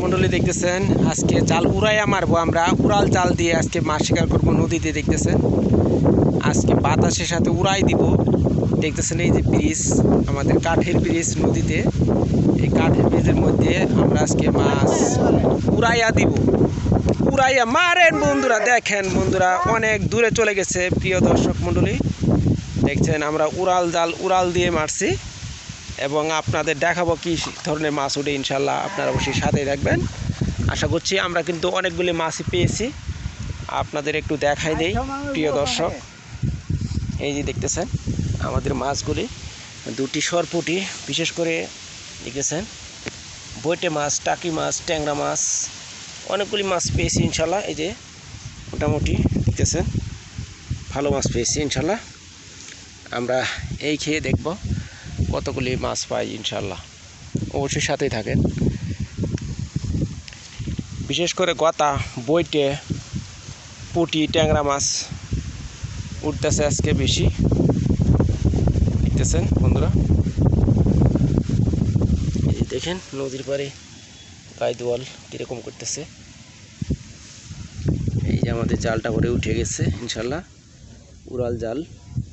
মন্ডলী দেখতেছেন, আজকে জাল উড়াইয়া মারবো আমরা। উড়াল জাল দিয়ে আজকে মাছ শিকার করব নদীতে দেখতেছেন। আজকে বাতাসের সাথে উড়াই দিব। দেখতেছেন এই যে ব্রিজ, আমাদের কাঠের ব্রিজ নদীতে। এই কাঠের ব্রিজের মধ্যে আমরা আজকে মাছ উড়াইয়া দিব। উড়াইয়া মারেন বন্ধুরা, দেখেন বন্ধুরা, অনেক দূরে চলে গেছে। প্রিয় দর্শক মণ্ডলী দেখছেন আমরা উড়াল জাল, উড়াল দিয়ে মারছি। এবং আপনাদের দেখাবো কী ধরনের মাছ উঠে ইনশাল্লাহ আপনারা অবশ্যই সাথে থাকবেন। আশা করছি আমরা কিন্তু অনেকগুলি মাছই পেয়েছি। আপনাদের একটু দেখাই দেই, প্রিয় দর্শক। এই যে দেখতেছেন, আমাদের মাছগুলি দুটি সরপুটি, বিশেষ করে দেখতেছেন, বইটে মাছ, টাকি মাছ, ট্যাংরা মাছ, অনেকগুলি মাছ পেয়েছি ইনশাল্লাহ এই যে মোটামুটি দেখতেছেন, ভালো মাছ পেয়েছি ইনশাল্লাহ আমরা এই খেয়ে দেখব। কতগুলি মাছ পাই ইনশাল্লাহ অবশ্যই সাথেই থাকেন। বিশেষ করে গতা, বইটে, পুটি, ট্যাংরা মাছ উঠতেছে আজকে বেশি। দেখতেছেন বন্ধুরা? দেখেন নদীর পাড়ে গাইদোয়াল কীরকম করতেছে। এই যে আমাদের জালটা করে উঠে গেছে ইনশাল্লাহ উড়াল জাল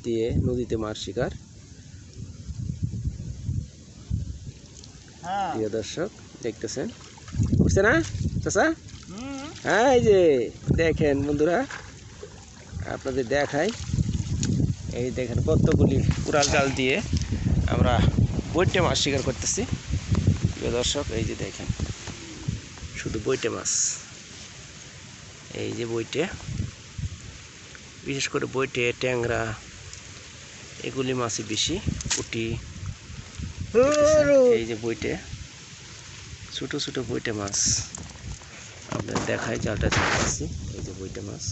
দিয়ে নদীতে মাছ শিকার। প্রিয় দর্শক দেখতেছেন? উঠছে না? চাষা হ্যাঁ এই যে দেখেন বন্ধুরা আপনাদের দেখাই। এই দেখেন কতগুলি উড়াল জাল দিয়ে আমরা বইটে মাছ শিকার করতেছি। প্রিয় দর্শক এই যে দেখেন শুধু বইটে মাছ। এই যে বইটে বিশেষ করে বইটে ট্যাংরা এগুলি মাছই বেশি পুটি। এই যে বইটে ছোটো ছোটো বইটে মাছ। আপনার দেখায় জালটা চালাচ্ছি এই যে বইটে মাছ।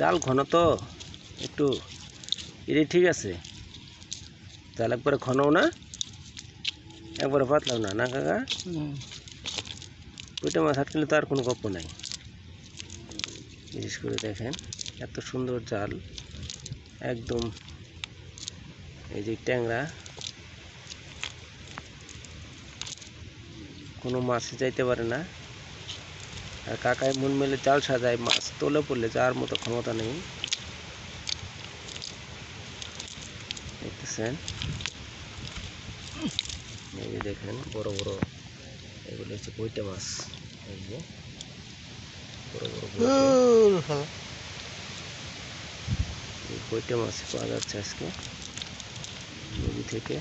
জাল ঘন তো একটু এটাই ঠিক আছে। জাল একবারে ঘনও না একবারে পাতলাও না না কাকা? ওইটা মাছ হাঁটলে তো আর কোনো গল্প নাই। বিশেষ করে দেখেন, এত সুন্দর জাল, একদম এই যে ট্যাংরা। কোনো মাছই যাইতে পারে না। আর কাকায় মন মেলে জাল সাজায়, মাছ তোলে পড়লে যাওয়ার মতো ক্ষমতা নেই। দেখতেছেন? এই যে দেখেন, বড় বড় এগুলো হচ্ছে বইটা মাছ। এই যে বইটা। এই বইটা মাছ পাওয়া যাচ্ছে আজকে নদী থেকে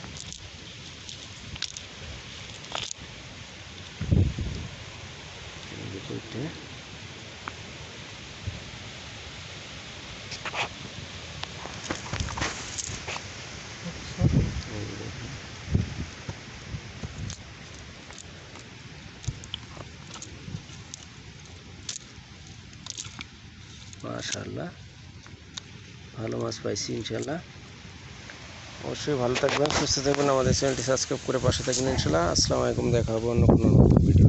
এই যে বইটা এই যে দেখেন। মাশাল্লাহ ভালো মাছ পাইছি ইনশাল্লাহ অবশ্যই ভালো থাকবেন, সুস্থ থাকবেন, আমাদের চ্যানেলটি সাবস্ক্রাইব করে পাশে থাকবেন ইনশাল্লাহ আসসালামু আলাইকুম, দেখা হবে অন্য কোনো ভিডিও